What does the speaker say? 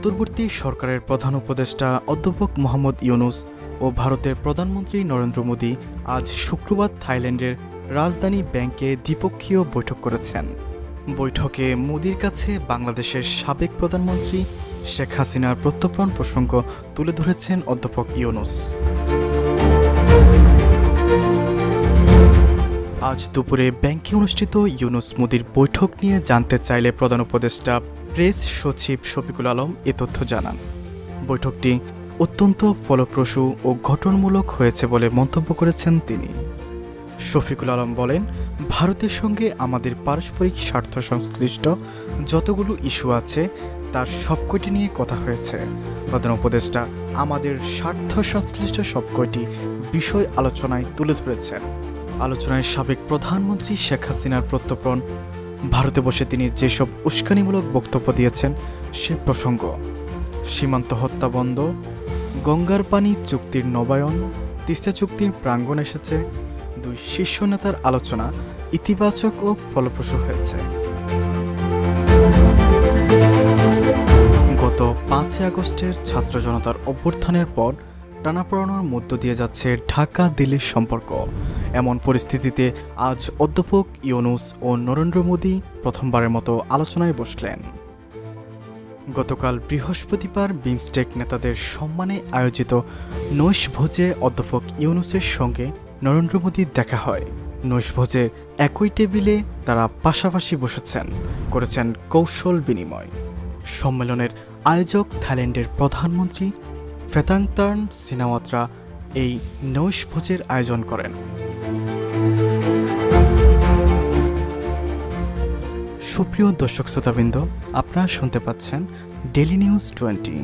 অন্তর্বর্তী সরকারের প্রধান উপদেষ্টা অধ্যাপক মোহাম্মদ ইউনুস ও ভারতের প্রধানমন্ত্রী নরেন্দ্র মোদী আজ শুক্রবার থাইল্যান্ডের রাজধানী ব্যাংকে দ্বিপক্ষীয় বৈঠক করেছেন। বৈঠকে মোদির কাছে বাংলাদেশের সাবেক প্রধানমন্ত্রী শেখ হাসিনার প্রত্যর্পণ প্রসঙ্গ তুলে ধরেছেন অধ্যাপক ইউনুস। আজ দুপুরে ব্যাংকে অনুষ্ঠিত ইউনুস মোদির বৈঠক নিয়ে জানতে চাইলে প্রধান উপদেষ্টা প্রেস সচিব শফিকুল আলম এ তথ্য জানান। বৈঠকটি অত্যন্ত ফলপ্রসূ ও গঠনমূলক হয়েছে বলে মন্তব্য করেছেন তিনি। শফিকুল আলম বলেন, ভারতের সঙ্গে আমাদের পারস্পরিক স্বার্থ সংশ্লিষ্ট যতগুলো ইস্যু আছে, তার সবকটি নিয়ে কথা হয়েছে। প্রধান উপদেষ্টা আমাদের স্বার্থ সংশ্লিষ্ট সবকটি বিষয় আলোচনায় তুলে ধরেছেন। আলোচনায় সাবেক প্রধানমন্ত্রী শেখ হাসিনার প্রত্যর্পণ। ভারতে বসে তিনি যেসব উস্কানিমূলক বক্তব্য দিয়েছেন, সে প্রসঙ্গ। সীমান্ত হত্যা বন্ধ, গঙ্গার পানি চুক্তির নবায়ন, তিস্তা চুক্তির প্রাঙ্গণ এসেছে, দুই শীর্ষ নেতার আলোচনা ইতিবাচক ও ফলপ্রসূ হয়েছে। গত পাঁচই আগস্টের ছাত্র জনতার অভ্যুত্থানের পর টানাপড়ানোর মধ্য দিয়ে যাচ্ছে ঢাকা দিল্লির সম্পর্ক। এমন পরিস্থিতিতে আজ অধ্যাপক ইউনুস ও নরেন্দ্র মোদী প্রথমবারের মতো আলোচনায় বসলেন। গতকাল বৃহস্পতিবার বিমস্টেক নেতাদের সম্মানে আয়োজিত নৈশ ভোজে অধ্যাপক ইউনুসের সঙ্গে নরেন্দ্র মোদীর দেখা হয়। নৈশ ভোজে একই টেবিলে তারা পাশাপাশি বসেছেন, করেছেন কৌশল বিনিময়। সম্মেলনের আয়োজক থাইল্যান্ডের প্রধানমন্ত্রী ফেতান্তার্ন সিনেমাত্রা এই নৈশভোজের আয়োজন করেন। সুপ্রিয় দর্শক শ্রোতাবৃন্দ, আপনারা শুনতে পাচ্ছেন ডেলি নিউজ টোয়েন্টি